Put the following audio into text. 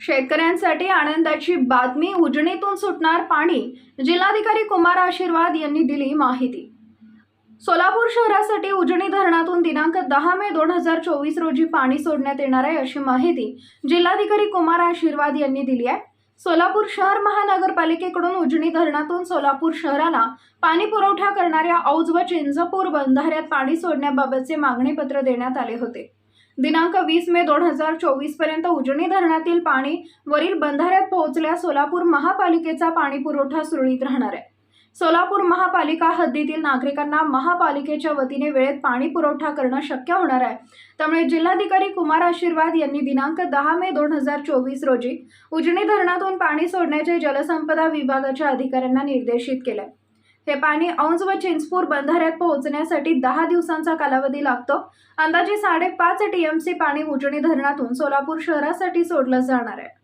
शेतकऱ्यांसाठी आनंदाची बातमी उजनीतून सुटणार पाणी जिल्हाधिकारी कुमार आशीर्वाद यांनी दिली माहिती. सोलापूर शहरासाठी उजनी धरणातून दिनांक दहा मे दोन हजार चोवीस रोजी पाणी सोडण्यात येणार आहे अशी माहिती जिल्हाधिकारी कुमार आशीर्वाद यांनी दिली आहे. सोलापूर शहर महानगरपालिकेकडून उजनी धरणातून सोलापूर शहराला पाणी पुरवठा करणाऱ्या औज व चिंचपूर बंधाऱ्यात पाणी सोडण्याबाबतचे मागणीपत्र देण्यात आले होते. दिनांक वीस मे दोन हजार चोवीसपर्यंत उजनी धरणातील पाणी वरील बंधाऱ्यात पोहोचल्यास सोलापूर महापालिकेचा पाणी पुरवठा सुरळीत राहणार आहे. सोलापूर महापालिका हद्दीतील नागरिकांना महापालिकेच्या वतीने वेळेत पाणी पुरवठा करणं शक्य होणार आहे. त्यामुळे जिल्हाधिकारी कुमार आशीर्वाद यांनी दिनांक दहा मे दोन हजार चोवीस रोजी उजनी धरणातून पाणी सोडण्याचे जलसंपदा विभागाच्या अधिकाऱ्यांना निर्देशित केले. हे पाणी औंज व चिंचपूर बंधाऱ्यात पोहोचण्यासाठी दहा दिवसांचा कालावधी लागतो. अंदाजे साडेपाच टीएमसी पाणी उजणी धरणातून सोलापूर शहरासाठी सोडलं जाणार आहे.